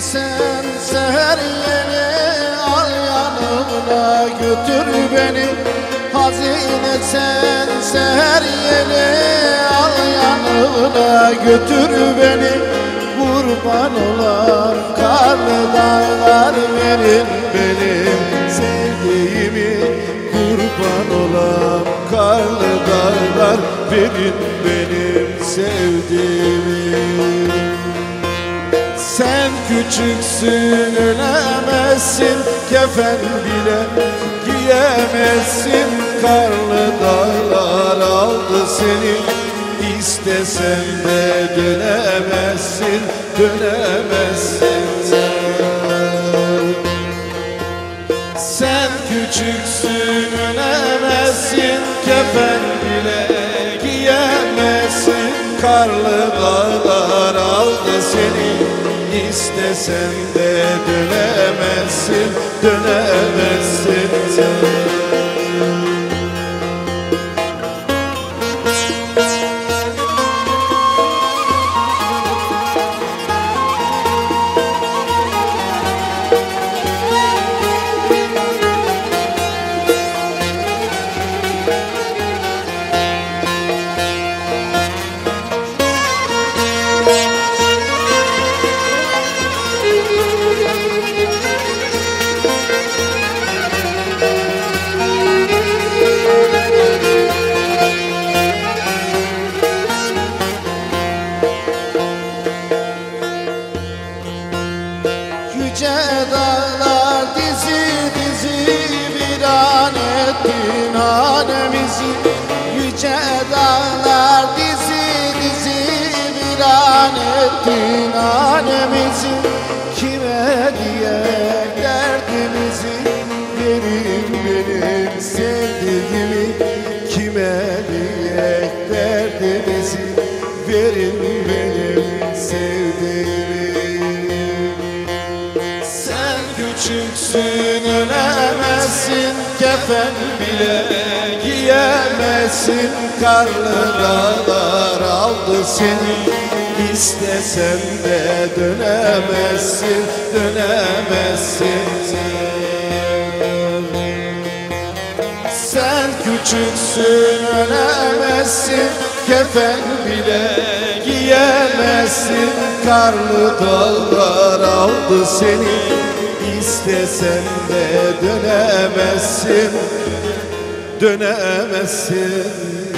sen seher yeni Al yanına götür beni. Hazine sen seher yeni Al yanına götür beni. Kurban olan karlı dağlar verin benim sevdiğimi. Kurban olan karlı dağlar verin benim sevdiğimi sen küçüksün ölemezsin. Kefen bile giyemezsin. Karlı dağlar aldı seni. İstesen de dönemezsin Dönemezsin. Sen Sen küçüksün ölemezsin. Kefen bile giyemezsin. Karlı dağlar aldı seni İstesen de dönemezsin Dönemezsin sen viran ettin hanemizi Yüce dağlar dizi dizi viran ettin hanemizi. Kime diye derdimizi verin benim sevdiğimi? Kime diye derdimizi verin benim sevdiğimi? Sen küçüksün ölemezsin Kefen bile giyemezsin Karlı dağlar aldı seni. İstesen de dönemezsin Dönemezsin. Sen küçüksün ölemezsin Kefen bile giyemezsin Karlı dağlar aldı seni İstesen de dönemezsin Dönemezsin